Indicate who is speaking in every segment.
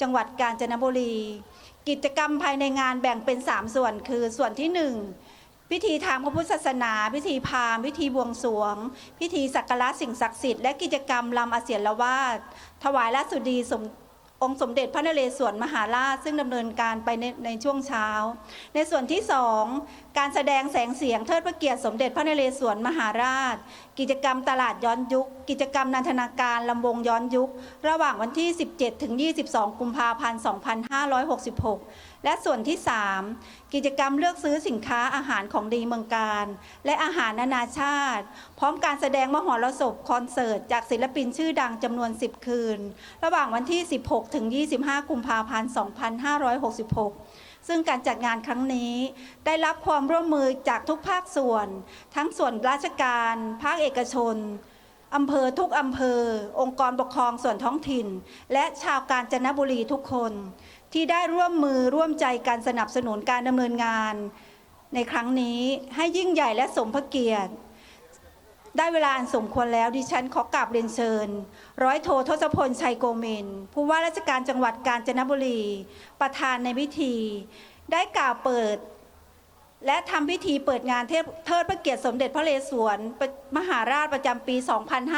Speaker 1: จังหวัดกาญจนบุรี กิจกรรมภายในงานแบ่งเป็น 3 ส่วนคือส่วนที่ 1 พิธีทางพระพุทธศาสนา พิธีพราหมณ์พิธีบวงสรวง พิธีสักการะสิ่งศักดิ์สิทธิ์และกิจกรรมลำอเสียนละวาดถวายราชสุดีสม องค์สมเด็จพระนเรศวรมหาราช ซึ่งดำเนินการไปในในช่วงเช้า ในส่วนที่สองการแสดงแสงเสียงเทิดพระเกียรติสมเด็จพระนเรศวรมหาราช กิจกรรมตลาดย้อนยุค กิจกรรมนันทนาการลำวงย้อนยุค ระหว่างวันที่ 17 ถึง 22 กุมภาพันธ์ 2566 และส่วนที่ 3 กิจกรรมเลือกซื้อสินค้าอาหารของดีเมืองการ และอาหารนานาชาติ พร้อมการแสดงมหรสพคอนเสิร์ตจากศิลปินชื่อดังจำนวน 10 คืน ระหว่างวันที่ 16ถึง 25 กุมภาพันธ์ 2566 ซึ่งการจัดงานครั้งนี้ได้รับความร่วมมือจากทุกภาคส่วน ทั้งส่วนราชการ ภาคเอกชนอำเภอทุกอำเภอ องค์กรปกครองส่วนท้องถิ่น และชาวกาญจนบุรีทุกคน ที่ได้ร่วมมือร่วมใจการสนับสนุนการดำเนินงาน ในครั้งนี้ให้ยิ่งใหญ่และสมพระเกียรติ ได้เวลาอันสมควรแล้วดิฉันขอกราบเรียนเชิญ ร้อยโททศพลชัยโกเมนผู้ว่าราชการจังหวัดกาญจนบุรี ประธานในพิธี ได้กล่าวเปิด และทำพิธีเปิดงานเทพเทิดพระเกียรติสมเด็จพระเรศวรมหาราชประจำปี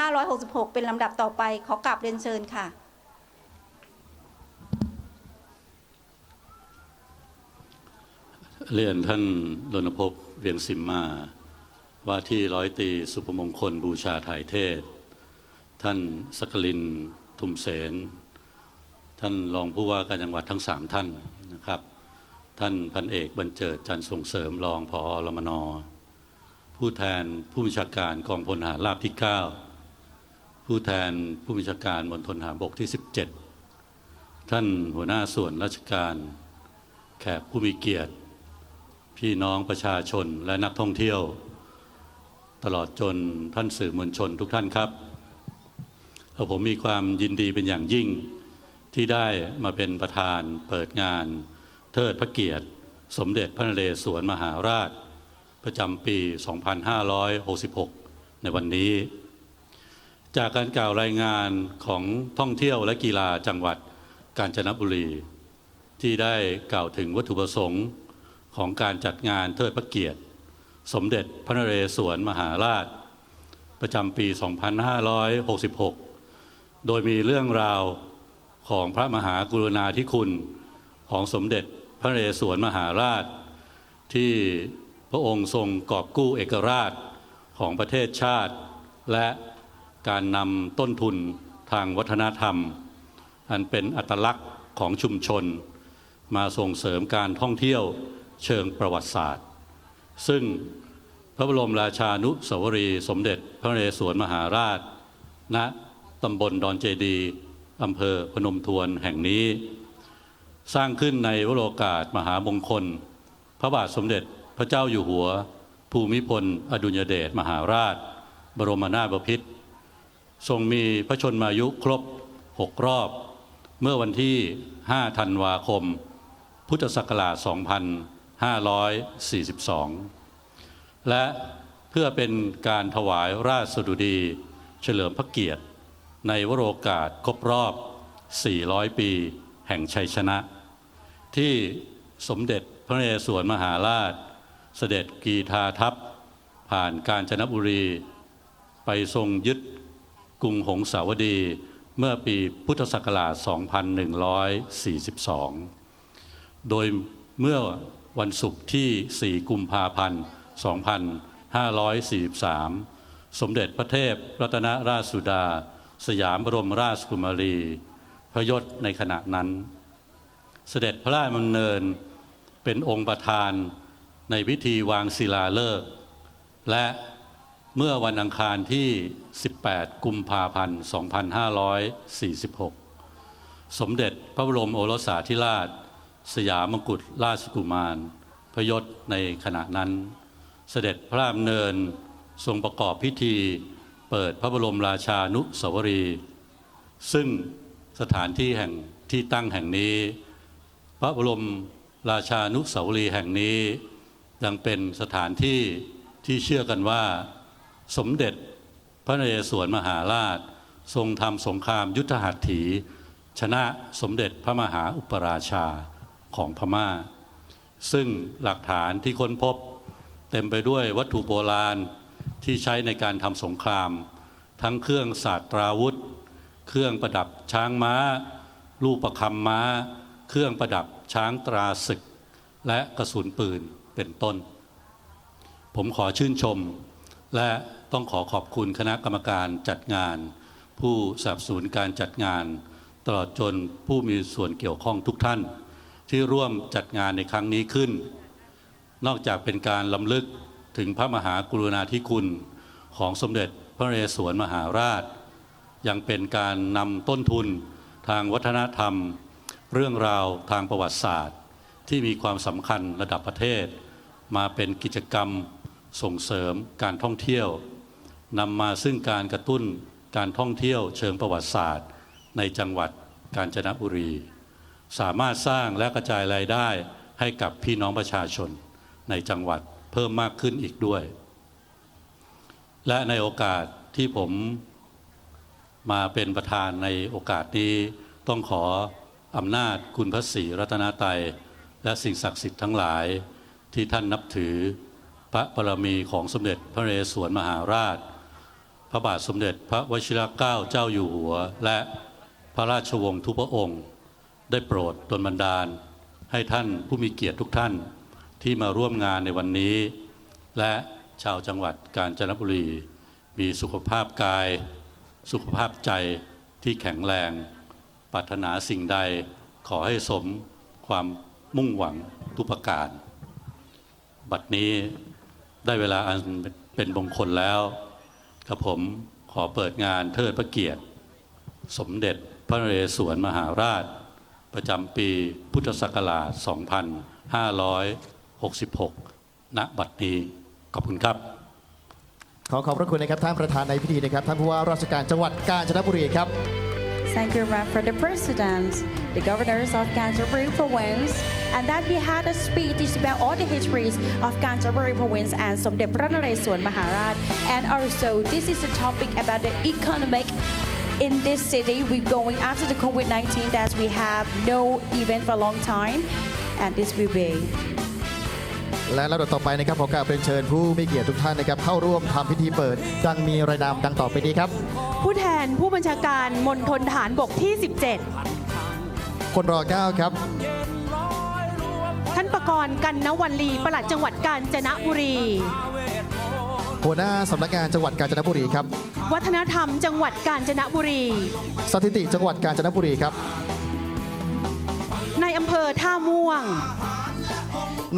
Speaker 1: 2566 เป็นลำดับต่อไป ขอกราบเรียนเชิญค่ะ
Speaker 2: เรียนท่านรณพพเวียงสิมมา ว่าที่ร้อยตีสุภมงคลบูชาถ่ายเทศ ท่านสกลินทุมเสน ท่านรองผู้ว่าการจังหวัดทั้งสามท่านนะครับ ท่านพันเอกบรรเจิดจันทร์ส่งเสริมรองพอรมนผู้แทนผู้บัญชาการกองพลหารราบที่ 9 ผู้แทนผู้บัญชาการมณฑลทหารบกที่ 17 ท่านหัวหน้าส่วนราชการ แขกผู้มีเกียรติ พี่น้องประชาชนและนักท่องเที่ยว ตลอดจนท่านสื่อมวลชนทุกท่านครับผมมีความยินดีเป็นอย่างยิ่งที่ได้มาเป็นประธานเปิดงาน เทิดพระเกียรติ สมเด็จพระนเรศวรมหาราช ประจำปี 2566 ในวันนี้ จากการกล่าวรายงานของท่องเที่ยวและกีฬาจังหวัดกาญจนบุรี ที่ได้กล่าวถึงวัตถุประสงค์ของการจัดงานเทิดพระเกียรติ สมเด็จพระนเรศวรมหาราช ประจำปี 2566 โดยมีเรื่องราวของพระมหากรุณาธิคุณของสมเด็จพระนเรศวรมหาราช ที่พระองค์ทรงกอบกู้เอกราชของประเทศชาติ และการนำต้นทุนทางวัฒนธรรม อันเป็นอัตลักษณ์ของชุมชน มาส่งเสริมการท่องเที่ยวเชิงประวัติศาสตร์ ซึ่งพระบรมราชานุสาวรีสมเด็จพระนเรศวรมหาราช ณตำบลดอนเจดีอำเภอพนมทวนแห่งนี้ สร้างขึ้นในวโรกาสมหามงคล พระบาทสมเด็จพระเจ้าอยู่หัว ภูมิพล อดุลยเดชมหาราช บรมนาถบพิตรทรงมีพระชนมายุครบ 6 รอบ เมื่อวันที่ 5 ธันวาคม พุทธศักราช 2542 และเพื่อเป็นการถวายราชสดุดี เฉลิมพระเกียรติ ในวโรกาสครบรอบ 400 ปี แห่งชัยชนะ ที่สมเด็จพระนเรศวรมหาราช เสด็จกีทาทัพ ผ่านกาญจนบุรี ไปทรงยึดกรุงหงสาวดีเมื่อปีพุทธศักราช 2142 โดยเมื่อ วันศุกร์ที่ 4 กุมภาพันธ์ 2543 สมเด็จพระเทพรัตนราชสุดา สยามบรมราชกุมารี พระยศในขณะนั้น เสด็จพระราชดำเนินเป็นองค์ประธานในพิธีวางศิลาฤกษ์และเมื่อวันอังคารที่ 18 กุมภาพันธ์ 2546 สมเด็จพระบรมโอรสาธิราช สยามกุฎราชกุมาร พยศในขณะนั้น เสด็จพระราชดำเนินทรงประกอบพิธี เปิดพระบรมราชานุสาวรีย์ซึ่งสถานที่แห่งที่ตั้งแห่งนี้ พระบรมราชานุสาวรีย์แห่งนี้ ยังเป็นสถานที่ที่เชื่อกันว่า สมเด็จพระนเรศวรมหาราช ทรงทำสงครามยุทธหัตถี ชนะสมเด็จพระมหาอุปราชา ของพม่า ซึ่งหลักฐานที่ค้นพบ เต็มไปด้วยวัตถุโบราณที่ใช้ในการทำสงคราม ทั้งเครื่องศาสตราวุธ เครื่องประดับช้างม้า ลูกประคำม้า เครื่องประดับช้างตราศึก และกระสุนปืนเป็นต้น ผมขอชื่นชม และต้องขอขอบคุณคณะกรรมการจัดงาน ผู้สนับสนุนการจัดงาน ตลอดจนผู้มีส่วนเกี่ยวข้องทุกท่าน ที่ร่วมจัดงานในครั้งนี้ขึ้น นอกจากเป็นการลำลึกถึงพระมหากรุณาธิคุณของสมเด็จพระนเรศวรมหาราช ยังเป็นการนำต้นทุนทางวัฒนธรรม เรื่องราวทางประวัติศาสตร์ ที่มีความสำคัญระดับประเทศ มาเป็นกิจกรรมส่งเสริมการท่องเที่ยวนำมาซึ่งการกระตุ้นการท่องเที่ยวเชิงประวัติศาสตร์ ในจังหวัดกาญจนบุรี สามารถสร้างและกระจายรายได้ให้กับพี่น้องประชาชนในจังหวัดเพิ่มมากขึ้นอีกด้วย และในโอกาสที่ผมมาเป็นประธานในโอกาสนี้ต้องขออำนาจคุณพระศรีรัตนตรัยและสิ่งศักดิ์สิทธิ์ทั้งหลายที่ท่านนับถือพระบารมีของสมเด็จพระนเรศวรมหาราช พระบาทสมเด็จพระวชิรเกล้าเจ้าอยู่หัว และพระราชวงศ์ทุกพระองค์ ได้โปรดดลบันดาล ให้ท่านผู้มีเกียรติทุกท่านที่มาร่วมงานในวันนี้ และชาวจังหวัดกาญจนบุรี มีสุขภาพกาย สุขภาพใจที่แข็งแรงปรารถนาสิ่งใดขอให้สมความมุ่งหวังทุกประการ บัดนี้ได้เวลาอันเป็นมงคลแล้วกับผมขอเปิดงานเทิดพระเกียรติ สมเด็จพระนเรศวรมหาราช ประจำปีพุทธศักราช 2566 ณ บัดนี้ ขอบคุณครับ
Speaker 3: ขอขอบพระคุณนะครับท่านประธานในพิธีนะครับท่านผู้ว่าราชการจังหวัดกาญจนบุรีครับ
Speaker 4: Thank you, ma'am, for the presidents, the governors of Canterbury province, and that we had a speech about all the histories of Canterbury province and Somdet Pranaresuan Maharaj. And also, this is a topic about the economic in this city. We're going after the COVID-19 that we have no event for a long time, and this will be.
Speaker 3: และลำดับต่อไปนะครับขอกราบเป็นเชิญผู้มีเกียรติทุกท่านนะครับเข้าร่วมทำพิธีเปิด ดังมีรายนามดังต่อไปนี้ครับ
Speaker 5: ผู้แทนผู้บัญชาการมณฑลฐานบกที่
Speaker 3: คนรอเก้าครับ
Speaker 5: 17 ท่านประกรณ์กันนวันลีปลัดจังหวัดกาญจนบุรี
Speaker 3: หัวหน้าสำนักงานจังหวัดกาญจนบุรีครับ
Speaker 5: วัฒนธรรมจังหวัดกาญจนบุรี
Speaker 3: สถิติจังหวัดกาญจนบุรีครับ
Speaker 5: ในอำเภอท่าม่วง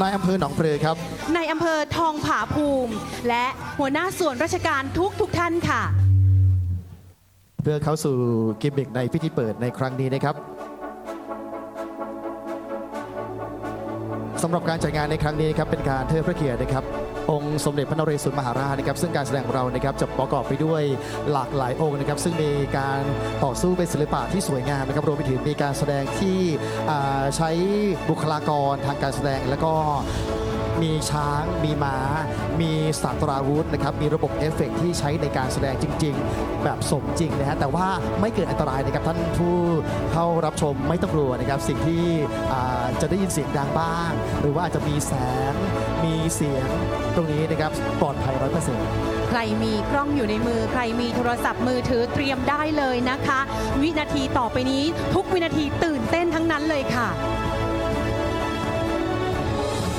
Speaker 3: นายอำเภอหนองปลือครับ
Speaker 5: ในอำเภอทองผาภูมิ และหัวหน้าส่วนราชการทุกทุกๆท่านค่ะ
Speaker 3: เพื่อเข้าสู่กิมมิกในพิธีเปิดในครั้งนี้นะครับสำหรับการจัดงานในครั้งนี้นะครับเป็นการเทิดพระเกียรตินะครับ องค์สมเด็จพระนเรศวรมหาราชนะครับซึ่งการแสดงของเรานะครับจะประกอบไปด้วยหลากหลายองค์นะครับซึ่งมีการต่อสู้เป็นศิลปะที่สวยงามนะครับรวมไปถึงมีการแสดงที่ใช้บุคลากรทางการแสดงแล้วก็มีช้าง มีม้า มีสัตราวุธนะครับ มีระบบเอฟเฟกต์ที่ใช้ในการแสดงจริง ๆ แบบสมจริงนะฮะ แต่ว่าไม่เกิดอันตรายนะครับท่านผู้เข้ารับชมไม่ต้องกลัวนะครับ สิ่งที่จะได้ยินเสียงดังบ้าง หรือว่าอาจจะมีแสง มีเสียงตรงนี้นะครับปลอดภัยร้อยเปอร์เซ็นต์
Speaker 5: ใครมีกล้องอยู่ในมือ ใครมีโทรศัพท์มือถือเตรียมได้เลยนะคะ วินาทีต่อไปนี้ทุกวินาทีตื่นเต้นทั้งนั้นเลยค่ะ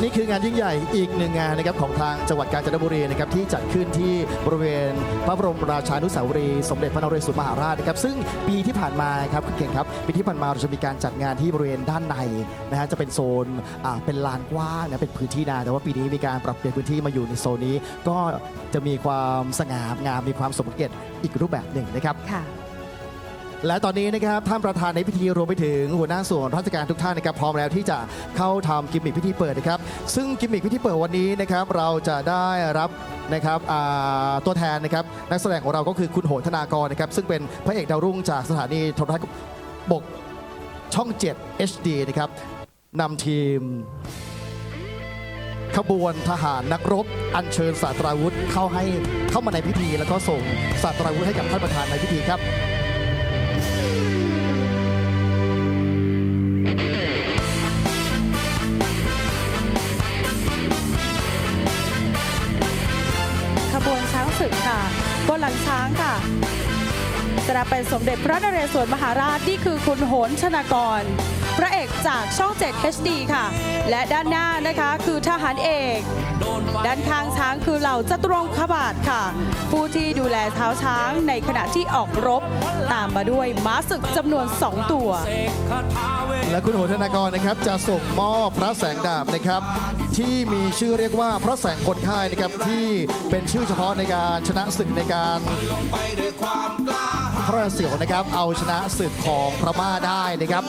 Speaker 3: นี่คืองานยิ่งใหญ่อีกหนึ่งงานนะครับของทางจังหวัดกาญจนบุรีนะครับที่จัดขึ้นที่บริเวณพระบรมราชานุสาวรีย์สมเด็จพระนเรศวรมหาราชนะครับซึ่งปีที่ผ่านมาครับคุณเก่งครับปีที่ผ่านมาเราจะมีการจัดงานที่บริเวณด้านในนะฮะจะเป็นโซนอ่าเป็นลานกว้างนะเป็นพื้นที่นาแต่ว่าปีนี้มีการปรับเปลี่ยนพื้นที่มาอยู่ในโซนนี้ ก็จะมีความสง่างามมีความสมเกียรติอีกรูปแบบหนึ่งนะครับ
Speaker 5: ค่ะ
Speaker 3: และตอนนี้นะครับท่านประธานในพิธีรวมไปถึงหัวหน้าส่วนราชการทุกท่านนะครับพร้อมแล้วที่จะเข้าทำกิมมิคพิธีเปิดนะครับ ซึ่งกิมมิคพิธีเปิดวันนี้นะครับเราจะได้รับนะครับตัวแทนนะครับนักแสดงของเราก็คือคุณโหนธนากรนะครับซึ่งเป็นพระเอกดาวรุ่งจากสถานีโทรทัศน์บกช่อง 7 HD นะครับนำทีม ขบวนทหารนักรบ อัญเชิญสาตราวุธเข้าให้เข้ามาในพิธี แล้วก็ส่งสาตราวุธให้กับท่านประธานในพิธีครับ
Speaker 4: ขบวนช้างศึกค่ะบนหลังช้างค่ะจะเป็นสมเด็จพระนเรศวรมหาราชนี่คือคุณโหนชนากร พระเอกจากช่อง 7 HD ค่ะ และด้านหน้านะคะคือทหารเอก ด้านข้างช้างคือเหล่าจตุรงคบาทค่ะ ผู้ที่ดูแลเท้าช้างในขณะที่ออกรบ ตามมาด้วยม้าศึกจำนวน 2 ตัว
Speaker 3: และคุณโหธนากรนะครับจะส่งมอบพระแสงดาบนะครับ ที่มีชื่อเรียกว่าพระแสงคนค่ายนะครับที่เป็นชื่อเฉพาะในการชนะศึกในการ พระเสียวนะครับ เอาชนะศึกของพระม่าได้นะครับ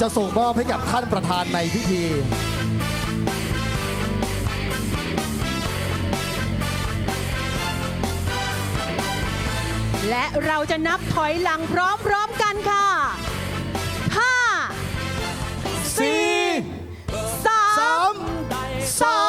Speaker 3: จะส่งมอบให้กับท่านประธานในพิธี
Speaker 5: และเราจะนับถอยหลังพร้อมๆกันค่ะ 5
Speaker 3: 4
Speaker 5: 3 2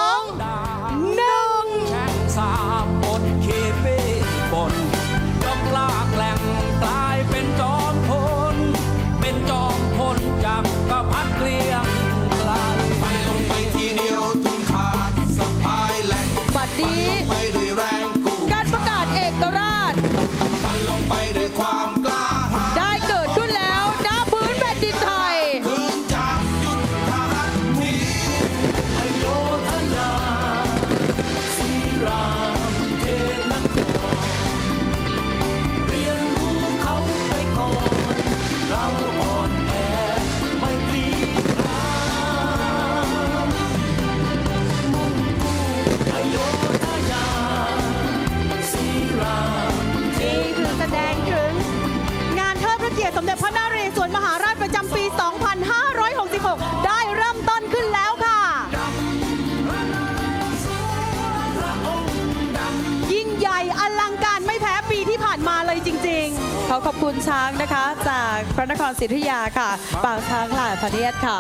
Speaker 5: อ
Speaker 6: ขอ
Speaker 4: บ
Speaker 6: คุ
Speaker 4: ณ
Speaker 5: ช้าง
Speaker 4: นะคะ จากพระนครศรีอยุธยาค่ะ ปางช้างหลายพระเนียดค่ะ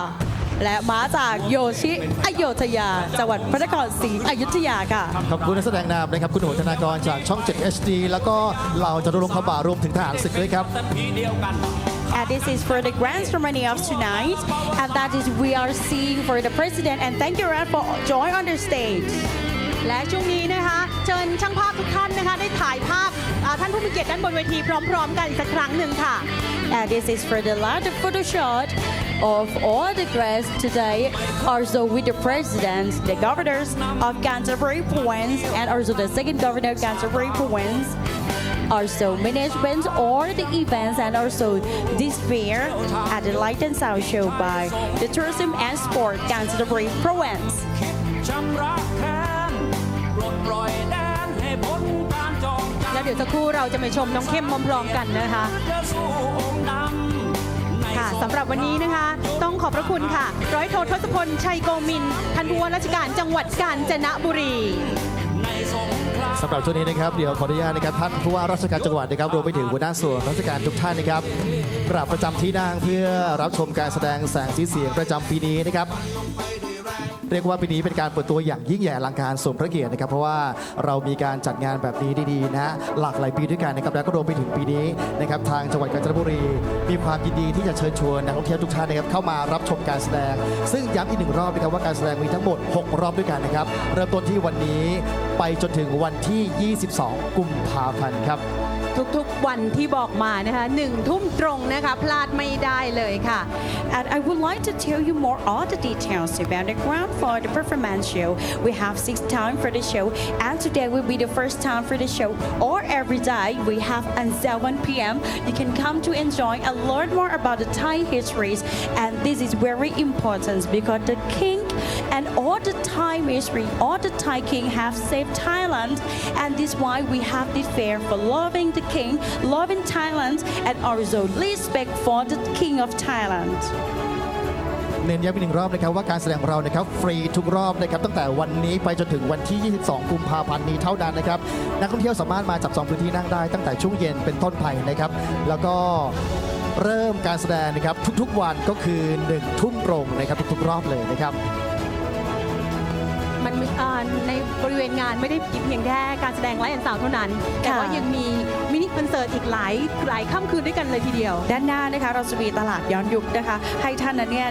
Speaker 4: และม้าจากโยชิอโยธยา จังหวัดพระนครศรีอยุธยาค่ะ
Speaker 3: ขอบคุณนักแสดงนำนะครับ คุณโหธนากรจากช่อง 7 HD แล้วก็เหล่าจตุรงคบารวมถึงทหารศึกด้วยครับ
Speaker 4: And this is for the grand ceremony of tonight. And that is we are seeing for the president. And thank you Rad, for join on the stage.
Speaker 5: และช่วงนี้นะคะ เชิญช่างภาพทุกท่านนะคะ ได้ถ่ายภาพท่านผู้มีเกียรติด้านบนเวทีพร้อม ๆ กันอีกสักครั้งหนึ่งค่ะ
Speaker 4: And this is for the last photo shot of all the guests today, also with the presidents, the governors of Canterbury Province, and also the second governor of Canterbury Province. Also management or the events and also this fair at the Light and Sound Show by the Tourism and Sport Canterbury Province.
Speaker 6: แล้
Speaker 5: วเดี๋ยวสักครู่เราจะไปชมน้องเข้มพร้อมกันนะคะ
Speaker 6: เพื่องค์ดำใน
Speaker 5: ค่ะสำหรับวันนี้นะคะ ต้องขอบพระคุณค่ะ ร้อยโททศพลชัยโกมินท่านผู้ว่าราชการจังหวัดกาญจนบุรี
Speaker 3: สำหรับช่วงนี้นะครับเดี๋ยวขออนุญาตนะครับท่านผู้ว่าราชการจังหวัดนะครับรวมไปถึงหัวหน้าส่วนราชการทุกท่านนะครับกราบประจำที่นั่งเพื่อรับชมการแสดงแสงสีเสียงประจำปีนี้นะครับ เรียกว่าปีนี้เป็นการเปิดตัวอย่างยิ่งใหญ่อลังการสมพระเกียรตินะครับ เพราะว่าเรามีการจัดงานแบบนี้ดีๆนะฮะหลากหลายปีด้วยกันนะครับแล้วก็รวมไปถึงปีนี้นะครับทางจังหวัดกาญจนบุรี มีความยินดีที่จะเชิญชวนนักท่องเที่ยวทุกท่านนะครับเข้ามารับชมการแสดง ซึ่งย้ำอีกหนึ่งรอบนะครับว่าการแสดงมีทั้งหมด 6 รอบด้วยกันนะครับเริ่มต้นที่วันนี้ไปจนถึงวันที่ 22 กุมภาพันธ์ครับ
Speaker 5: ทุกๆวันที่บอกมานะคะหนึ่งทุ่มตรงนะคะพลาดไม่ได้เลยค่ะ
Speaker 4: And I would like to tell you more all the details about the ground for the performance show. We have six time for the show, and today will be the first time for the show. Or every day we have at 7 p.m. You can come to enjoy and learn more about the Thai histories. And this is very important because the king and all the Thai history, all the Thai king have saved Thailand, and this why we have this fair for loving the king, loving Thailand, and also respect for the king of Thailand.
Speaker 3: เน้นย้ำอีกหนึ่งรอบนะครับว่าการแสดงของเรานะครับฟรีทุกรอบนะครับตั้งแต่วันนี้ไปจนถึงวันที่ 22 กุมภาพันธ์นี้เท่านั้นนะครับนักท่องเที่ยวสามารถมาจับจองพื้นที่นั่งได้ตั้งแต่ช่วงเย็นเป็นต้นไปนะครับแล้วก็เริ่มการแสดงนะครับทุกๆวันก็คือ1ทุ่มตรงนะครับทุกๆรอบเลยนะครับ
Speaker 5: มันมีอ่าในบริเวณงานไม่ได้เพียงแค่การแสดงไลฟ์แอนด์ซาวด์เท่านั้น แต่ว่ายังมีมินิคอนเสิร์ตอีกหลายหลายค่ำคืนด้วยกันเลยทีเดียว
Speaker 4: ด้านหน้านะคะเราจะมีตลาดย้อนยุคนะคะ ให้ท่านนั้นเนี่ย